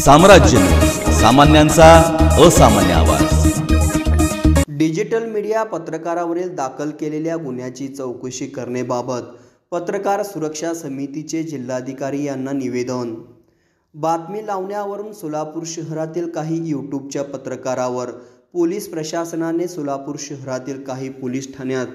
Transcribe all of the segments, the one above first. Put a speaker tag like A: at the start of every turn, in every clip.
A: साम्राज्य सामान्यांचा असामान्य आवाज.
B: डिजिटल मीडिया पत्रकारावरील दाखल केलेल्या गुन्ह्याची चौकशी करण्याबाबत पत्रकार सुरक्षा समितीचे जिल्हाधिकारी यांना निवेदन. बातमी लावण्यावरून सोलापूर शहरातील काही यूट्यूबच्या पत्रकारावर पोलीस प्रशासनाने सोलापूर शहरातील काही पोलीस ठाण्यात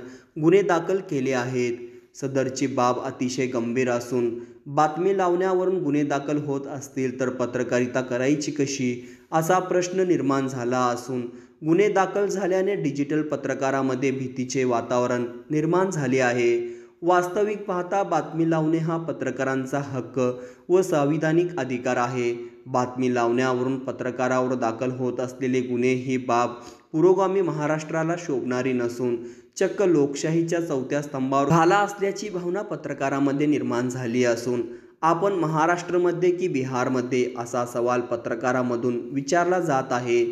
B: गुन्हे दाखल केले आहेत. सदरची बाब अतिशय गंभीर असून बातमी लावण्यावरून गुन्हे दाखल होत असतील तर पत्रकारिता करायची कशी असा प्रश्न निर्माण झाला असून गुन्हे दाखल झाल्याने डिजिटल पत्रकारामध्ये भीतीचे वातावरण निर्माण झाले आहे. वास्तविक पाहता बातमी लावणे हा पत्रकारांचा हक्क व संविधानिक अधिकार आहे. बातमी लावण्यावरून पत्रकारावर दाखल होत असलेले गुन्हे ही बाब पुरोगामी महाराष्ट्राला शोभणारी नसून चक्क लोकशाहीच्या चौथ्या स्तंभावर झाला असल्याची भावना पत्रकारामध्ये निर्माण झाली असून आपण महाराष्ट्रामध्ये की बिहारमध्ये असा सवाल पत्रकारामधून विचारला जात आहे.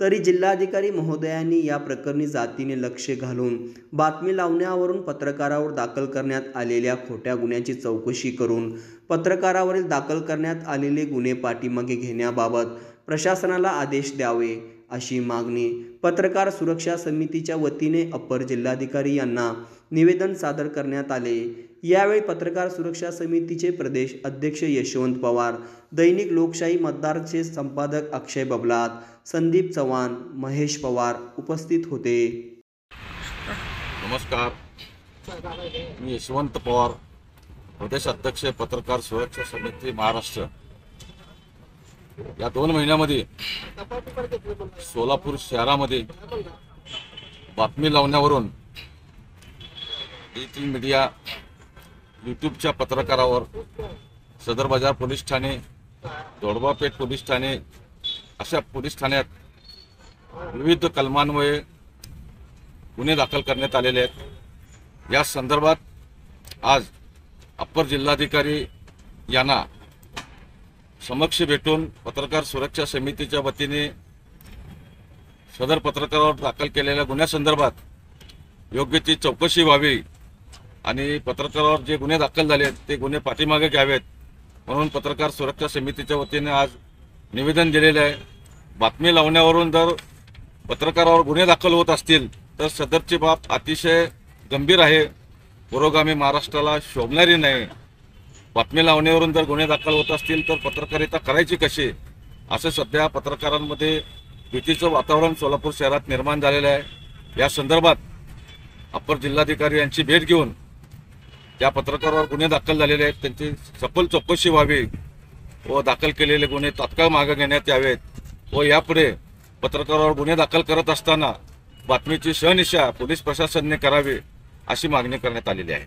B: तरी जिल्हाधिकारी महोदयांनी या प्रकरणी जातीने लक्ष घालून बातमी लावण्यावरून पत्रकारावर दाखल करण्यात आलेल्या खोट्या गुन्ह्याची चौकशी करून पत्रकारावरील दाखल करण्यात आलेले गुन्हे पाठीमागे घेण्याबाबत प्रशासनाला आदेश द्यावे अशी मागणी पत्रकार सुरक्षा समितीच्या वतीने अपर जिल्हाधिकारी यांना निवेदन सादर करण्यात आले. यावेळी पत्रकार सुरक्षा समितीचे प्रदेश अध्यक्ष यशवंत पवार दैनिक लोकशाही मतदारचे संपादक अक्षय बबलात संदीप चव्हाण महेश पवार उपस्थित होते.
C: नमस्कार. मी यशवंत पवार प्रदेश अध्यक्ष पत्रकार सुरक्षा समिती महाराष्ट्र. या दोन महिन्यामध्ये सोलापूर शहरामध्ये बातमी लावण्यावरून डिजिटल मीडिया यूट्यूबच्या पत्रकारावर सदर बाजार पोलीस ठाणे दोडबापेठ पोलीस ठाणे अशा पोलीस ठाण्यात विविध कलमांमुळे गुन्हे दाखल करण्यात आलेले आहेत. या संदर्भात आज अप्पर जिल्हाधिकारी यांना समक्ष भेटून पत्रकार सुरक्षा समितीच्या वतीने सदर पत्रकारावर दाखल केलेल्या गुन्ह्यासंदर्भात योग्य ती चौकशी व्हावी आणि पत्रकारावर जे गुन्हे दाखल झाले ते गुन्हे पाठीमागे घ्यावेत. म्हणून पत्रकार सुरक्षा समितीच्या वतीने आज निवेदन दिलेलं आहे. बातमी लावण्यावरून जर पत्रकारावर गुन्हे दाखल होत असतील तर सदरची बाब अतिशय गंभीर आहे. पुरोगामी महाराष्ट्राला शोभणारी नाही. बातमी लावण्यावरून जर गुन्हे दाखल होत असतील तर पत्रकारिता करायची कशी? असं सध्या पत्रकारांमध्ये भीतीचं वातावरण सोलापूर शहरात निर्माण झालेलं आहे. या संदर्भात अप्पर जिल्हाधिकारी यांची भेट घेऊन ज्या पत्रकारावर गुन्हे दाखल झालेले आहेत. त्यांची सखोल चौकशी व्हावी व दाखल केलेले गुन्हे तात्काळ मागे घेण्यात यावेत व यापुढे पत्रकारावर गुन्हे दाखल करत असताना बातमीची सहनिशा पोलीस प्रशासनाने करावी अशी मागणी करण्यात आलेली आहे.